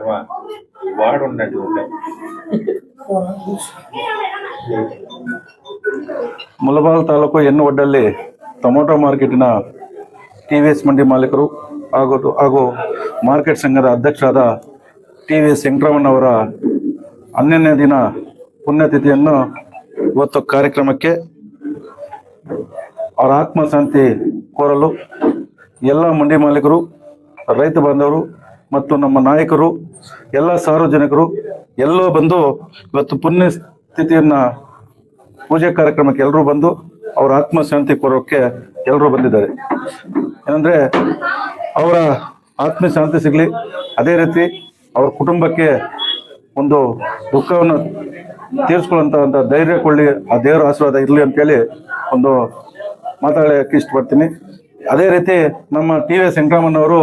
శర్మ వాడు ఉన్నట్టు ఉండే ಮುಲಬಾಲ್ ತಾಲೂಕು ಎನ್ನು ಒಡ್ಡಲ್ಲಿ ಟೊಮೊಟೊ ಮಾರ್ಕೆಟಿನ ಟಿ ವಿ ಎಸ್ ಮಂಡಿ ಮಾಲೀಕರು ಹಾಗೂ ಹಾಗೂ ಮಾರ್ಕೆಟ್ ಸಂಘದ ಅಧ್ಯಕ್ಷರಾದ ಟಿ ವಿ ಎಸ್ ವೆಂಕಟರಮಣ್ಣವರ ಹನ್ನೊಂದನೇ ದಿನ ಪುಣ್ಯತಿಥಿಯನ್ನು ಇವತ್ತು ಕಾರ್ಯಕ್ರಮಕ್ಕೆ ಅವರ ಆತ್ಮಶಾಂತಿ ಕೋರಲು ಎಲ್ಲ ಮಂಡಿ ಮಾಲೀಕರು ರೈತ ಬಾಂಧವರು ಮತ್ತು ನಮ್ಮ ನಾಯಕರು, ಎಲ್ಲ ಸಾರ್ವಜನಿಕರು, ಎಲ್ಲೋ ಬಂದು ಇವತ್ತು ಪುಣ್ಯ ಸ್ಥಿತಿಯನ್ನ ಪೂಜೆ ಕಾರ್ಯಕ್ರಮಕ್ಕೆ ಎಲ್ಲರೂ ಬಂದು ಅವರ ಆತ್ಮಶಾಂತಿ ಕೋರೋಕ್ಕೆ ಎಲ್ಲರೂ ಬಂದಿದ್ದಾರೆ. ಏನಂದ್ರೆ ಅವರ ಆತ್ಮ ಶಾಂತಿ ಸಿಗಲಿ. ಅದೇ ರೀತಿ ಅವ್ರ ಕುಟುಂಬಕ್ಕೆ ಒಂದು ದುಃಖವನ್ನು ತೀರಿಸ್ಕೊಳ್ಳುವಂತ ಧೈರ್ಯ ಕೊಳ್ಳಿ, ಆ ದೇವರ ಆಶೀರ್ವಾದ ಇರಲಿ ಅಂತೇಳಿ ಒಂದು ಮಾತಾಡಕ್ಕೆ ಇಷ್ಟಪಡ್ತೀನಿ. ಅದೇ ರೀತಿ ನಮ್ಮ ಟಿ ವಿ ಅವರು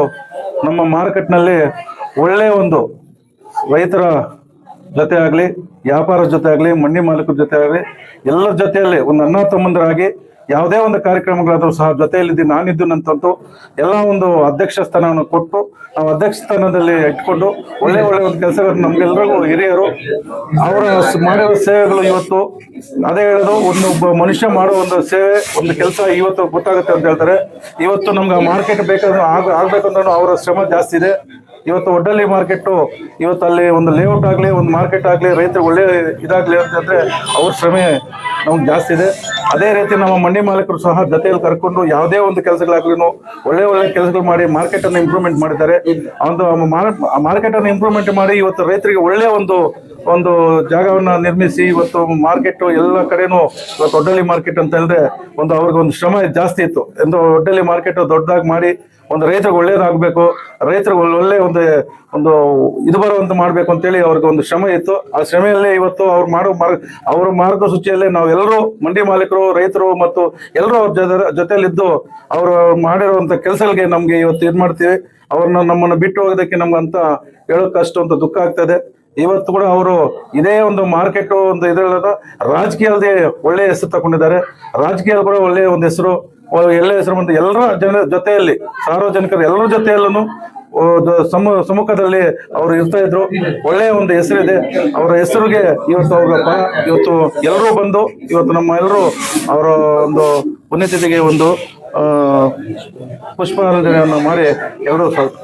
ನಮ್ಮ ಮಾರ್ಕೆಟ್ನಲ್ಲಿ ಒಳ್ಳೆಯ ಒಂದು ರೈತರ ಜೊತೆ ಆಗಲಿ, ವ್ಯಾಪಾರ ಜೊತೆ ಆಗಲಿ ಮಂಡಿ ಮಾಲೀಕರ ಜೊತೆ ಆಗಲಿ, ಎಲ್ಲರ ಜೊತೆಯಲ್ಲಿ ಒಂದು ಅಣ್ಣ ತಮ್ಮಂದರಾಗಿ ಯಾವುದೇ ಒಂದು ಕಾರ್ಯಕ್ರಮಗಳಾದರೂ ಸಹ ಜೊತೆಯಲ್ಲಿದ್ದು ನಾನಿದ್ದು ನಂತಂತೂ ಎಲ್ಲ ಒಂದು ಅಧ್ಯಕ್ಷ ಸ್ಥಾನವನ್ನು ಕೊಟ್ಟು ನಾವು ಅಧ್ಯಕ್ಷ ಸ್ಥಾನದಲ್ಲಿ ಇಟ್ಕೊಂಡು ಒಳ್ಳೆ ಒಳ್ಳೆ ಒಂದು ಕೆಲಸಗಳನ್ನು ನಮ್ಗೆಲ್ಲರಿಗೂ ಹಿರಿಯರು ಅವರ ಮಾಡಿರೋ ಸೇವೆಗಳು ಇವತ್ತು ಅದೇ ಹೇಳೋದು, ಒಂದು ಒಬ್ಬ ಮನುಷ್ಯ ಮಾಡೋ ಒಂದು ಸೇವೆ, ಒಂದು ಕೆಲಸ ಇವತ್ತು ಗೊತ್ತಾಗುತ್ತೆ ಅಂತ ಹೇಳ್ತಾರೆ. ಇವತ್ತು ನಮ್ಗೆ ಮಾರ್ಕೆಟ್ ಬೇಕಾದ್ರೆ ಆಗ, ಆಗ್ಬೇಕಂದ್ರೂ ಅವರ ಶ್ರಮ ಜಾಸ್ತಿ ಇದೆ. ಇವತ್ತು ಒಡ್ಡಲ್ಲಿ ಮಾರ್ಕೆಟ್ ಇವತ್ತು ಅಲ್ಲಿ ಒಂದು ಲೇಔಟ್ ಆಗಲಿ, ಒಂದು ಮಾರ್ಕೆಟ್ ಆಗಲಿ ರೈತರು ಒಳ್ಳೆ ಇದಾಗಲಿ ಅಂತಂದ್ರೆ ಅವ್ರ ಶ್ರಮೆ ನಮ್ಗೆ ಜಾಸ್ತಿ ಇದೆ. ಅದೇ ರೀತಿ ನಮ್ಮ ಮಂಡಿ ಮಾಲೀಕರು ಸಹ ಜೊತೆಯಲ್ಲಿ ಕರ್ಕೊಂಡು ಯಾವುದೇ ಒಂದು ಕೆಲಸಗಳಾಗ್ಲೂ ಒಳ್ಳೆ ಒಳ್ಳೆ ಕೆಲಸಗಳು ಮಾಡಿ ಮಾರ್ಕೆಟ್ ಅನ್ನು ಇಂಪ್ರೂವ್ಮೆಂಟ್ ಮಾಡಿದ್ದಾರೆ. ಒಂದು ಮಾರ್ಕೆಟ್ ಅನ್ನು ಇಂಪ್ರೂವ್ಮೆಂಟ್ ಮಾಡಿ ಇವತ್ತು ರೈತರಿಗೆ ಒಳ್ಳೆ ಒಂದು ಒಂದು ಜಾಗವನ್ನು ನಿರ್ಮಿಸಿ ಇವತ್ತು ಮಾರ್ಕೆಟ್ ಎಲ್ಲ ಕಡೆನೂ ಇವತ್ತು ಮಾರ್ಕೆಟ್ ಅಂತ ಹೇಳಿದ್ರೆ ಒಂದು ಅವ್ರಿಗೆ ಒಂದು ಶ್ರಮ ಜಾಸ್ತಿ ಇತ್ತು. ಎಂದು ದೊಡ್ಡಳ್ಳಿ ಮಾರ್ಕೆಟ್ ದೊಡ್ಡದಾಗಿ ಮಾಡಿ ಒಂದು ರೈತರಿಗೆ ಒಳ್ಳೇದಾಗಬೇಕು, ರೈತರಿಗೆ ಒಳ್ಳೆ ಒಂದು ಒಂದು ಇದು ಬರುವಂತ ಮಾಡಬೇಕು ಅಂತೇಳಿ ಅವ್ರಿಗೆ ಒಂದು ಶ್ರಮ ಇತ್ತು. ಆ ಶ್ರಮೆಯಲ್ಲೇ ಇವತ್ತು ಅವ್ರು ಮಾಡೋ ಮಾರ್ಗ, ಅವರ ಮಾರ್ಗಸೂಚಿಯಲ್ಲೇ ನಾವೆಲ್ಲರೂ ಮಂಡಿ ಮಾಲೀಕರು, ರೈತರು ಮತ್ತು ಎಲ್ಲರೂ ಅವ್ರ ಜೊತೆ ಜೊತೆಯಲ್ಲಿದ್ದು ಅವರು ಮಾಡಿರುವಂತ ಕೆಲಸಗಳಿಗೆ ನಮಗೆ ಇವತ್ತು ಇದು ಮಾಡ್ತೀವಿ. ಅವ್ರನ್ನ ನಮ್ಮನ್ನು ಬಿಟ್ಟು ಹೋಗೋದಕ್ಕೆ ನಮ್ಗೆ ಅಂತ ಹೇಳೋಕೆ ಅಷ್ಟು ದುಃಖ ಆಗ್ತದೆ. ಇವತ್ತು ಕೂಡ ಅವರು ಇದೇ ಒಂದು ಮಾರ್ಕೆಟ್ ಒಂದು ಇದರಲ್ಲದ ರಾಜಕೀಯದಲ್ಲಿ ಒಳ್ಳೆಯ ಹೆಸರು ತಗೊಂಡಿದ್ದಾರೆ ರಾಜಕೀಯ ಕೂಡ ಒಳ್ಳೆಯ ಒಂದು ಹೆಸರು ಎಲ್ಲ ಹೆಸರು ಬಂದು ಎಲ್ಲರ ಜನ ಜೊತೆಯಲ್ಲಿ ಸಾರ್ವಜನಿಕರು ಎಲ್ಲರ ಜೊತೆಯಲ್ಲೂ ಸಮ ಸಮ್ಮುಖದಲ್ಲಿ ಅವರು ಇರ್ತಾ ಇದ್ರು. ಒಳ್ಳೆಯ ಒಂದು ಹೆಸರಿದೆ. ಅವರ ಹೆಸರಿಗೆ ಇವತ್ತು ಅವ್ರ ಇವತ್ತು ಎಲ್ಲರೂ ಬಂದು ಇವತ್ತು ನಮ್ಮ ಎಲ್ಲರೂ ಅವರ ಒಂದು ಪುಣ್ಯತಿಥಿಗೆ ಒಂದು ಪುಷ್ಪಾರಂಜನೆಯನ್ನು ಪುಷ್ಪಾರ್ಚನೆಯನ್ನು ಮಾಡಿ ಎಲ್ಲರೂ ಸಾಕು